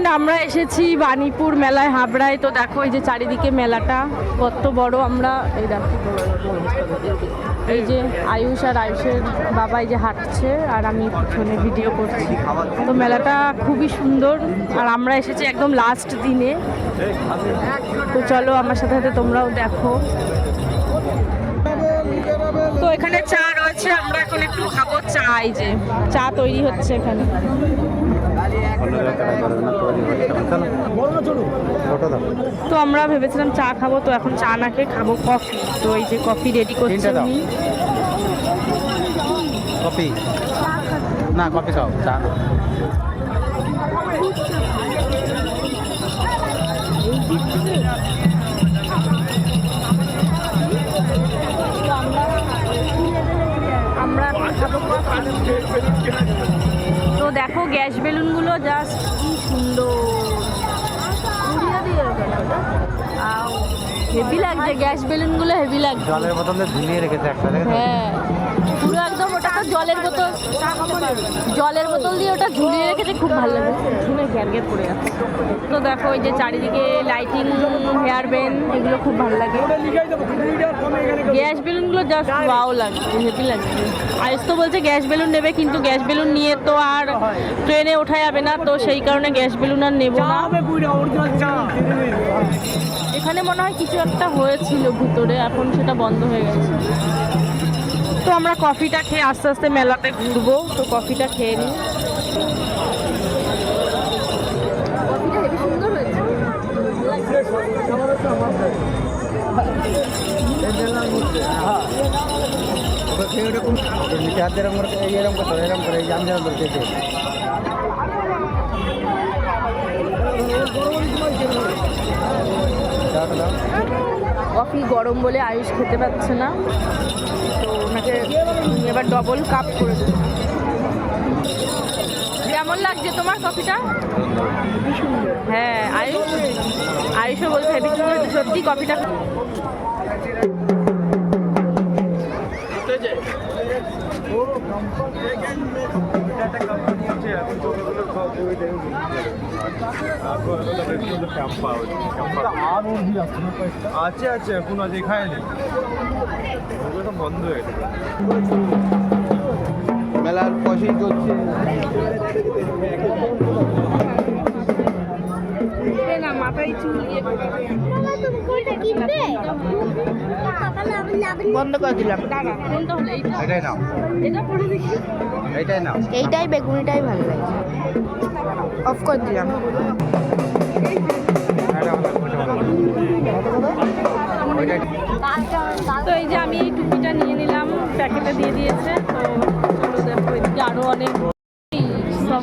Friend আমরা এসেছি বাণীপুর মেলায়, হাবড়ায়। তো দেখো, এই যে চারিদিকে মেলাটা, কত বড় আমরা, এই দেখো। এই যে আয়ুষ আর আয়ুষের বাবা এই যে হাঁটছে, আর আমি পিছনে ভিডিও করছি। তো মেলাটা খুবই সুন্দর, আর আমরা এসেছি একদম লাস্ট দিনে। তো চলো, আমার সাথে সাথে তোমরাও দেখো। তো এখানে চা রয়েছে আমরা এখন একটু খাব চা এই যে চা তৈরি হচ্ছে এখানে। তো আমরা ভেবেছিলাম চা খাব তো এখন চা না খেয়ে খাব কফি। তো এই যে কফি রেডি করছে কফি। না কফি খাও চা। দেখো গ্যাস বেলুনগুলো জাস্ট হেভি লাগছে গ্যাস বেলুনগুলো হেভি লাগছে। জলের বোতলে ঝুলিয়ে রেখেছে একটা হ্যাঁ পুরো একদম ওটা তো জলের বোতল। জলের বোতল দিয়ে ওটা ঝুলিয়ে রেখেছে খুব ভালো লাগে শুনে গ্যার গ্যার পড়ে যাচ্ছে। তো দেখো ওই যে চারিদিকে লাইটিং হেয়ার ব্যান্ড এগুলো খুব ভালো লাগে। গ্যাস বেলুনগুলো জাস্ট ওয়াও লাগছে হেভি লাগছে। আয়ুষ তো বলছে গ্যাস বেলুন নেবে কিন্তু গ্যাস বেলুন নিয়ে তো আর ট্রেনে ওঠা যাবে না তো সেই কারণে গ্যাস বেলুন আর নেব না। এখানে মনে হয় কিছু একটা হয়েছিল ভিতরে, এখন সেটা বন্ধ হয়ে গেছে। তো আমরা কফিটা খেয়ে আস্তে আস্তে মেলাতে ঘুরবো। তো কফিটা খেয়ে নিই। এরকম করে এরকম করে তো দাও। কফি গরম বলে আয়ুষ খেতে পাচ্ছে না তো ওনাকে এবার ডবল কাপ করে কেমন লাগছে তোমার কফিটা হ্যাঁ আয়ুষ, আয়ুষও বলছে। সত্যি কফিটা আছে আছে এখন আজ তো বন্ধ হয়ে গেছে। মেলার পয়সাই চলছে। মাথায় চুল দিয়ে বন্ধ করে দিলাম। এটাই নাও। এটা পরে দেখি এটাই নাও। এইটাই বেগুনিটাই ভালো লাগছে অফ করে দিলাম। তো এই যে আমি এই টুপিটা নিয়ে নিলাম প্যাকেটে দিয়ে দিয়েছে তো চলো দেখো এদিকে আরও অনেক সব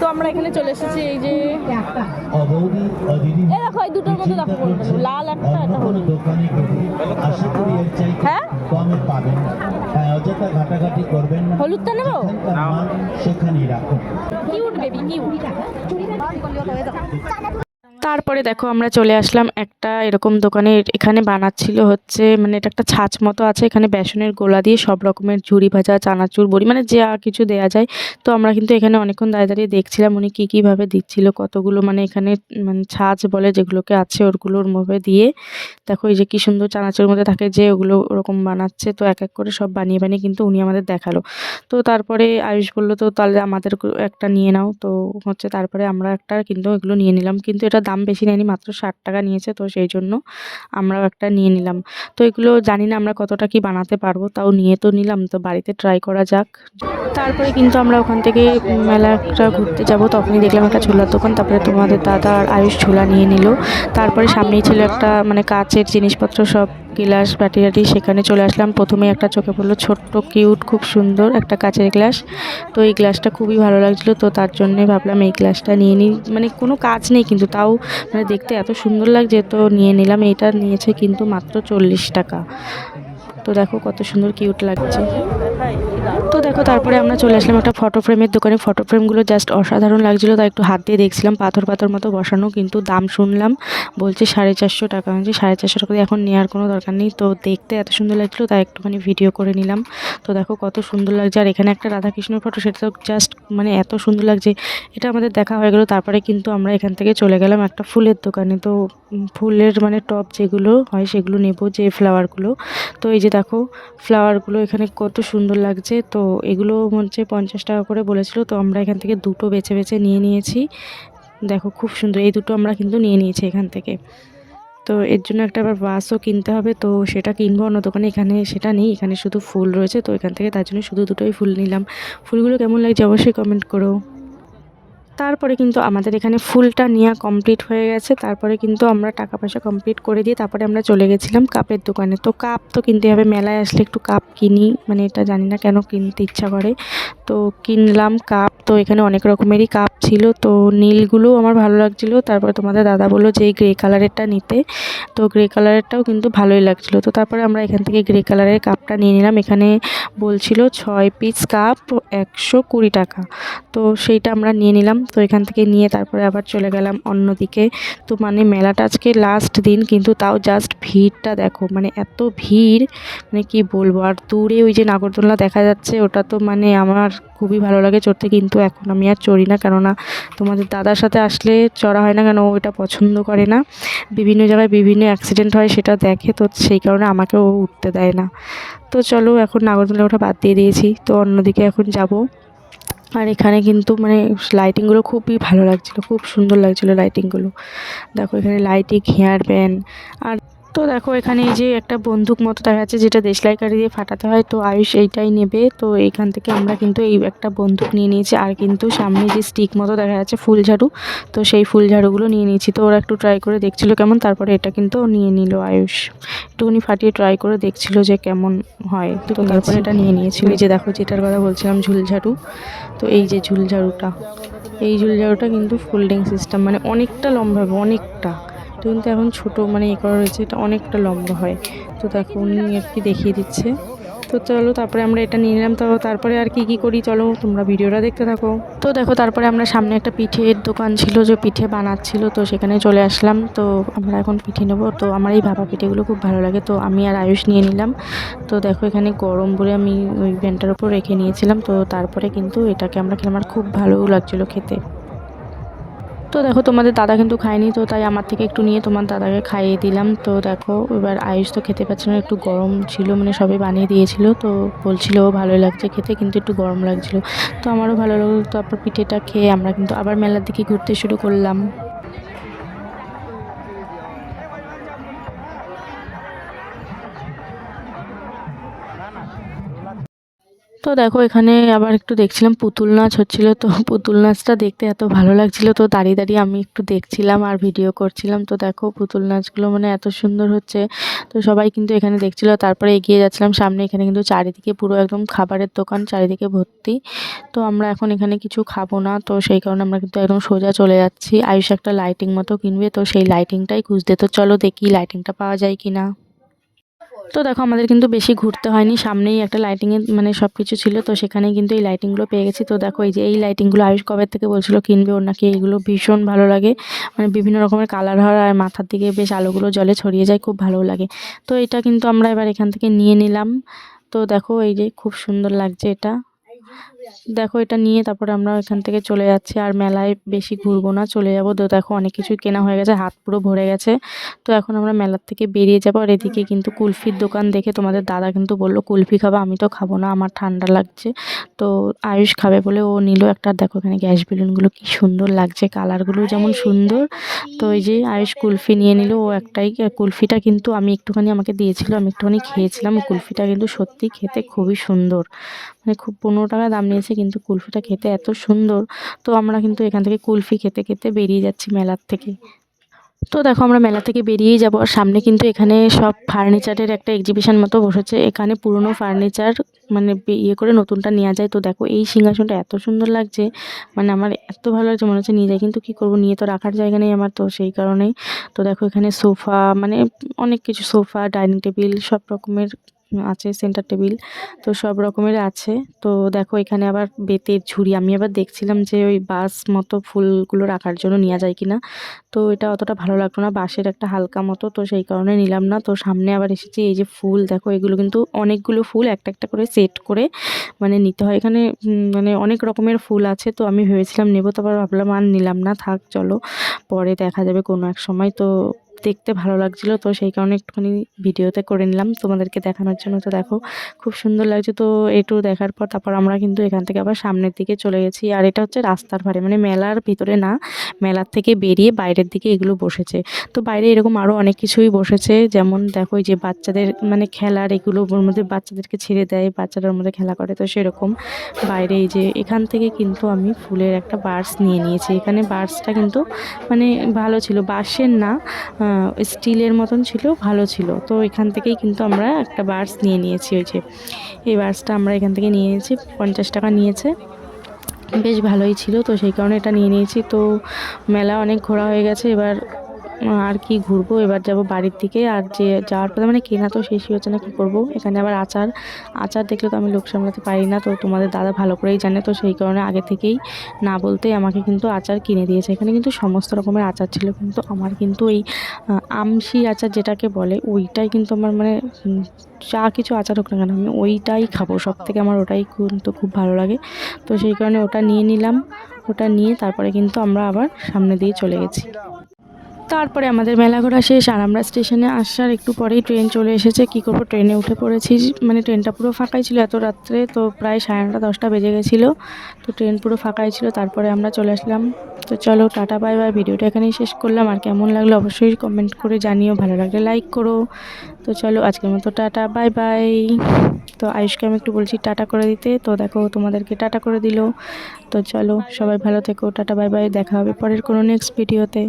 তো আমরা এখানে চলে এসেছি এই যে এ দেখো এই দুটোর মধ্যে দেখো কোনটা লাল একটা এটা হলুদ। দোকানে আশা করি এর চাইতে হ্যাঁ? কমে পাবেন। তাই অযথা ঘাটাঘাটি করবেন না। হলুদটা নেব? সেখানেই রাখুন। Cute baby cute. তারপরে দেখো আমরা চলে আসলাম একটা এরকম দোকানে, এখানে বানাচ্ছিল হচ্ছে মানে এটা একটা ছাঁচ মতো আছে, এখানে বেসনের গোলা দিয়ে সব রকমের ঝুড়ি ভাজা, চানাচুর, বড়ি মানে যা কিছু দেয়া যায়। তো আমরা কিন্তু এখানে অনেকক্ষণ দাঁড়িয়ে দাঁড়িয়ে দেখছিলাম উনি কী কীভাবে দিচ্ছিল, কতগুলো মানে এখানে মানে ছাঁচ বলে যেগুলোকে আছে ওগুলোর মধ্যে দিয়ে। দেখো এই যে কী সুন্দর চানাচুর মধ্যে থাকে যে ওগুলো ওরকম বানাচ্ছে, তো এক এক করে সব বানিয়ে বানিয়ে কিন্তু উনি আমাদের দেখাল। তো তারপরে আয়ুষ বলল, তো তাহলে আমাদের একটা নিয়ে নাও। তো হচ্ছে তারপরে আমরা একটা কিন্তু এগুলো নিয়ে নিলাম, কিন্তু এটা দাম বেশি নেয়নি, মাত্র ষাট টাকা নিয়েছে, তো সেই জন্য আমরাও একটা নিয়ে নিলাম। তো এগুলো জানি না আমরা কতটা কি বানাতে পারব, তাও নিয়ে তো নিলাম, তো বাড়িতে ট্রাই করা যাক। তারপরে কিন্তু আমরা ওখান থেকে মেলাটা ঘুরতে যাব তখনই দেখলাম একটা ছোলার দোকান, তারপরে তোমাদের দাদা আর আয়ুষ ছোলা নিয়ে নিল। তারপরে সামনেই ছিল একটা মানে কাচের জিনিসপত্র সব গ্লাস বাটি টাটি সেখানে চলে আসলাম। প্রথমে একটা চোখে পড়ল ছোট্ট, কিউট, খুব সুন্দর একটা কাচের গ্লাস। তো এই গ্লাসটা খুবই ভালো লাগছিল, তো তার জন্যে ভাবলাম এই গ্লাসটা নিয়ে নিই। মানে কোনো কাজ নেই, কিন্তু তাও মানে দেখতে এত সুন্দর লাগছে, তো নিয়ে নিলাম। এটা নিয়েছে কিন্তু মাত্র চল্লিশ টাকা। তো দেখো কত সুন্দর, কিউট লাগছে। দেখো, তারপরে আমরা চলে আসলাম একটা ফটো ফ্রেমের দোকানে। ফটো ফ্রেমগুলো জাস্ট অসাধারণ লাগছিল, তাই একটু হাত দিয়ে দেখছিলাম। পাথর পাথর মতো বসানো, কিন্তু দাম শুনলাম বলছে সাড়ে চারশো টাকা। আমি সাড়ে চারশো টাকা এখন নেওয়ার কোনো দরকার নেই। তো দেখতে এত সুন্দর লাগছিল, তাই একটুখানি ভিডিও করে নিলাম। তো দেখো, কত সুন্দর লাগছে। আর এখানে একটা রাধাকৃষ্ণের ফটো সেটা তো জাস্ট মানে এত সুন্দর লাগছে। এটা আমাদের দেখা হয়ে গেলো, তারপরে কিন্তু আমরা এখান থেকে চলে গেলাম একটা ফুলের দোকানে। তো ফুলের মানে টপ যেগুলো হয়, সেগুলো নেব যে ফ্লাওয়ারগুলো তো এই যে দেখো ফ্লাওয়ারগুলো এখানে কত সুন্দর লাগছে। তো এগুলো হচ্ছে পঞ্চাশ টাকা করে বলেছিল, তো আমরা এখান থেকে দুটো বেছে বেছে নিয়ে নিয়েছি। দেখো খুব সুন্দর, এই দুটো আমরা কিন্তু নিয়ে নিয়েছি এখান থেকে। তো এর জন্য একটা আবার বাসও কিনতে হবে, তো সেটা কিনবো, অন্য দোকানে এখানে সেটা নেই, এখানে শুধু ফুল রয়েছে, তো এখান থেকে তার জন্য শুধু দুটোই ফুল নিলাম। ফুলগুলো কেমন লাগছে অবশ্যই কমেন্ট করো। তারপরে কিন্তু আমাদের এখানে ফুলটা নেওয়া কমপ্লিট হয়ে গেছে। তারপরে কিন্তু আমরা টাকা পয়সা কমপ্লিট করে দিয়ে তারপরে আমরা চলে গেছিলাম কাপের দোকানে। তো কাপ তো কিনতে হবে, মেলায় আসলে একটু কাপ কিনি মানে এটা জানি না কেন কিনতে ইচ্ছা করে। তো কিনলাম কাপ, তো এখানে অনেক রকমেরই কাপ ছিল। তো নীলগুলো আমার ভালো লাগছিল। তারপরে তোমাদের দাদা বলল যে এই গ্রে কালারেরটা নিতে। তো গ্রে কালারেরটাও কিন্তু ভালোই লাগছিল। তো তারপরে আমরা এখান থেকে গ্রে কালারের কাপটা নিয়ে নিলাম। এখানে বলছিল ছয় পিস কাপ একশো কুড়ি টাকা। তো সেইটা আমরা নিয়ে নিলাম। তো এখান থেকে নিয়ে তারপরে আবার চলে গেলাম অন্যদিকে। তো মানে মেলাটা আজকে লাস্ট দিন, কিন্তু তাও জাস্ট ভিড়টা দেখো মানে এত ভিড় মানে কি বলব? আর দূরে ওই যে নাগরদোলনা দেখা যাচ্ছে, ওটা তো মানে আমার খুবই ভালো লাগে চড়তে, কিন্তু এখন আমি আর চড়ি না, কেননা তোমাদের দাদার সাথে আসলে চড়া হয় না কেন, ও এটা পছন্দ করে না। বিভিন্ন জায়গায় বিভিন্ন অ্যাক্সিডেন্ট হয়, সেটা দেখে, তো সেই কারণে আমাকে ও উঠতে দেয় না। তো চলো, এখন নাগরদোলা ওটা বাদ দিয়ে দিয়েছি, তো অন্যদিকে এখন যাব। আর এখানে কিন্তু মানে লাইটিংগুলো খুবই ভালো লাগছিল, খুব সুন্দর লাগছিল লাইটিংগুলো দেখো এখানে লাইটিং হেয়ার ব্যান্ড আর তো দেখো এখানে এই যে একটা বন্দুক মতো দেখা যাচ্ছে যেটা দেশলাই কাঠি দিয়ে ফাটাতে হয়। তো আয়ুষ এইটাই নেবে। তো এখান থেকে আমরা কিন্তু এই একটা বন্দুক নিয়ে নিয়েছি। আর কিন্তু সামনে যে স্টিক মতো দেখা যাচ্ছে ফুল ঝাড়ু তো সেই ফুল ঝাড়ুগুলো নিয়ে নিয়েছি। তো ওরা একটু ট্রাই করে দেখছিলো কেমন তারপরে এটা কিন্তু ও নিয়ে নিল আয়ুষ। একটুখানি ফাটিয়ে ট্রাই করে দেখছিলো যে কেমন হয়। তো তারপরে এটা নিয়ে নিয়েছিল এই যে দেখো যেটার কথা বলছিলাম ঝুলঝাড়ু তো এই যে ঝুলঝাড়ুটা এই ঝুলঝাড়ুটা কিন্তু ফোল্ডিং সিস্টেম মানে অনেকটা লম্বা হবে অনেকটা। কিন্তু এখন ছোটো মানে এ করা রয়েছে, এটা অনেকটা লম্বা হয়। তো দেখো, উনি আর কি দেখিয়ে দিচ্ছে। তো চলো, তারপরে আমরা এটা নিয়ে নিলাম। তো তারপরে আর কি কি করি চলো, তোমরা ভিডিওটা দেখতে থাকো। তো দেখো, তারপরে আমরা সামনে একটা পিঠের দোকান ছিল যে পিঠে বানাচ্ছিল, তো সেখানে চলে আসলাম। তো আমরা এখন পিঠে নেব। তো আমার এই ভাপা পিঠেগুলো খুব ভালো লাগে। তো আমি আর আয়ুষ নিয়ে নিলাম। তো দেখো, এখানে গরম বলে আমি ওই ভ্যানটার উপর রেখে নিয়েছিলাম। তো তারপরে কিন্তু এটাকে আমরা খেলাম। আর খুব ভালোও লাগছিল খেতে। তো দেখো, তোমাদের দাদা কিন্তু খায়নি, তো তাই আমার থেকে একটু নিয়ে তোমার দাদাকে খাইয়ে দিলাম। তো দেখো, এবার আয়ুষ তো খেতে পারছে না, একটু গরম ছিল মানে সবাই বানিয়ে দিয়েছিল। তো বলছিল, ও ভালোই লাগছে খেতে, কিন্তু একটু গরম লাগছিল। তো আমারও ভালো লাগল, তারপর পিঠেটা খেয়ে আমরা কিন্তু আবার মেলার দিকে ঘুরতে শুরু করলাম। দেখো, এখানে আবার একটু দেখছিলাম পুতুল নাচ হচ্ছিল। তো পুতুল নাচটা দেখতে এত ভালো লাগছিল। তো দাঁড়িয়ে দাঁড়িয়ে আমি একটু দেখছিলাম আর ভিডিও করছিলাম। তো দেখো, পুতুল নাচগুলো মানে এত সুন্দর হচ্ছে। তো সবাই কিন্তু এখানে দেখছিল। তারপরে এগিয়ে যাচ্ছিলাম। সামনে এখানে কিন্তু চারিদিকে পুরো একদম খাবারের দোকান, চারিদিকে ভর্তি। তো আমরা এখন এখানে কিছু খাব না। তো সেই কারণে আমরা কিন্তু একদম সোজা চলে যাচ্ছি। আয়ুষ একটা লাইটিং মতো কিনবে। তো সেই লাইটিংটাই খুঁজতে। তো চলো দেখি লাইটিংটা পাওয়া যায় কি না তো দেখো, আমাদের কিন্তু বেশি ঘুরতে হয়নি। সামনেই একটা লাইটিংয়ের মানে সব কিছু ছিল, তো সেখানে কিন্তু এই লাইটিংগুলো পেয়ে গেছি। তো দেখো, এই যে এই লাইটিংগুলো আয়ুষ কবে থেকে বলছিল কিনবে? ওর নাকি এইগুলো ভীষণ ভালো লাগে। মানে বিভিন্ন রকমের কালার হয় আর মাথার দিকে বেশ আলোগুলো জলে ছড়িয়ে যায়, খুব ভালো লাগে। তো এটা কিন্তু আমরা এবার এখান থেকে নিয়ে নিলাম। তো দেখো, এই যে খুব সুন্দর লাগছে এটা। দেখো, এটা নিয়ে তারপরে আমরা এখান থেকে চলে যাচ্ছি। আর মেলায় বেশি ঘুরবো না, চলে যাব। তো দেখো, অনেক কিছুই কেনা হয়ে গেছে, হাত পুরো ভরে গেছে। তো এখন আমরা মেলার থেকে বেরিয়ে যাব। আর এদিকে কিন্তু কুলফির দোকান দেখে তোমাদের দাদা কিন্তু বলল, কুলফি খাব, আমি তো খাব না, আমার ঠান্ডা লাগছে। তো আয়ুষ খাবে বলে ও নিল একটা, দেখো এখানে গ্যাস বেলুনগুলো কি সুন্দর লাগছে, কালারগুলো যেমন সুন্দর। তো এই যে আয়ুষ কুলফি নিয়ে নিল, ও একটাই, কুলফিটা কিন্তু আমি একটুখানি আমাকে দিয়েছিল, আমি একটুখানি খেয়েছিলাম। কুলফিটা কিন্তু সত্যি খেতে খুবই সুন্দর মানে খুব পনেরো টাকা দাম নিয়েছে কিন্তু কুলফিটা খেতে এত সুন্দর। তো আমরা কিন্তু এখান থেকে কুলফি খেতে খেতে বেরিয়ে যাচ্ছি মেলার থেকে। তো দেখো আমরা মেলা থেকে বেরিয়েই যাব। আর সামনে কিন্তু এখানে সব ফার্নিচারের একটা এক্সিবিশন মতো বসেছে। এখানে পুরনো ফার্নিচার মানে ইয়ে করে নতুনটা নেওয়া যায়। তো দেখো এই সিংহাসনটা এত সুন্দর লাগছে। মানে আমার এত ভালো লাগছে মনে হচ্ছে নিয়ে যাই। কিন্তু কী করব? নিয়ে তো রাখার জায়গা নেই আমার তো সেই কারণেই। তো দেখো এখানে সোফা মানে অনেক কিছু সোফা, ডাইনিং টেবিল সব রকমের আছে সেন্টার টেবিল, তো সব রকমের আছে। তো দেখো এখানে আবার বেতের ঝুড়ি, আমি আবার দেখছিলাম যে ওই বাঁশ মতো ফুলগুলো রাখার জন্য নেওয়া যায় কিনা। তো এটা অতটা ভালো লাগল না, বাঁশের একটা হালকা মতো, তো সেই কারণে নিলাম না। তো সামনে আবার এসেছি, এই যে ফুল, দেখো এগুলো কিন্তু অনেকগুলো ফুল, একটা একটা করে সেট করে মানে নিতে হয়। এখানে মানে অনেক রকমের ফুল আছে, তো আমি ভেবেছিলাম নেব তারপর ভাবলাম আর নিলাম না, থাক চলো, পরে দেখা যাবে কোনো এক সময়। তো দেখতে ভালো লাগছিল, তো সেই কারণে একটুখানি ভিডিওতে করে নিলাম তোমাদেরকে দেখানোর জন্য। তো দেখো, খুব সুন্দর লাগছে। তো এটু দেখার পর তারপর আমরা কিন্তু এখান থেকে আবার সামনের দিকে চলে গেছি। আর এটা হচ্ছে রাস্তার ধারে মানে মেলার ভিতরে না, মেলার থেকে বেরিয়ে বাইরের দিকে এগুলো বসেছে। তো বাইরে এরকম আরও অনেক কিছুই বসেছে। যেমন দেখো যে বাচ্চাদের মানে খেলার এগুলো ওর মধ্যে বাচ্চাদেরকে ছেড়ে দেয়, বাচ্চারা ওর মধ্যে খেলা করে। তো সেরকম বাইরে এই যে এখান থেকে কিন্তু আমি ফুলের একটা বার্স নিয়ে নিয়েছি। এখানে বার্সটা কিন্তু মানে ভালো ছিল। বাঁশের না স্টিলের মতন ছিল, ভালো ছিল। তো এখান থেকেই কিন্তু আমরা একটা বার্স নিয়ে নিয়েছি ওই যে। এই বার্সটা আমরা এখান থেকে নিয়ে নিয়েছি, পঞ্চাশ টাকা নিয়েছে। বেশ ভালোই ছিল, তো সেই কারণে এটা নিয়ে নিয়েছি। তো মেলা অনেক ঘোরা হয়ে গেছে, এবার আর কি ঘুরবো? এবার যাব বাড়ির দিকে। আর যে যাওয়ার পথে মানে কেনা তো শেষই হচ্ছে না, কী করব? এখানে আবার আচার আচার দেখলে তো আমি লোক সামলাতে পারি না। তো তোমাদের দাদা ভালো করেই জানে, তো সেই কারণে আগে থেকেই না বলতেই আমাকে কিন্তু আচার কিনে দিয়েছে। এখানে কিন্তু সমস্ত রকমের আচার ছিল, কিন্তু আমার কিন্তু এই আমশি আচার যেটাকে বলে, ওইটাই কিন্তু আমার মানে যা কিছু আচার হোক না কেন, আমি ওইটাই খাব। সব থেকে আমার ওটাই কিন্তু খুব ভালো লাগে। তো সেই কারণে ওটা নিয়ে নিলাম। ওটা নিয়ে তারপরে কিন্তু আমরা আবার সামনে দিয়ে চলে গেছি। তারপরে আমাদের মেলা ঘোরা শেষ আর আমরা স্টেশনে আসার একটু পরেই ট্রেন চলে এসেছে। কি করব? ট্রেনে উঠে পড়েছি। মানে ট্রেনটা পুরো ফাঁকাই ছিল। এত রাত্রে তো প্রায় সাড়ে নটা, দশটা বেজে গেছিল। তো ট্রেন পুরো ফাঁকাই ছিল। তারপরে আমরা চলে আসলাম। তো চলো, টাটা, বাই বাই। ভিডিওটা এখানেই শেষ করলাম। আর কেমন লাগল অবশ্যই কমেন্ট করে জানিও। ভালো লাগলে লাইক করো। তো চলো, আজকের মতো টাটা, বাই বাই। তো আয়ুষকে আমি একটু বলছি টাটা করে দিতে। তো দেখো, তোমাদেরকে টাটা করে দিল। তো চলো, সবাই ভালো থেকো। Tata, bye bye. দেখা হবে পরের কোনো নেক্সট ভিডিওতে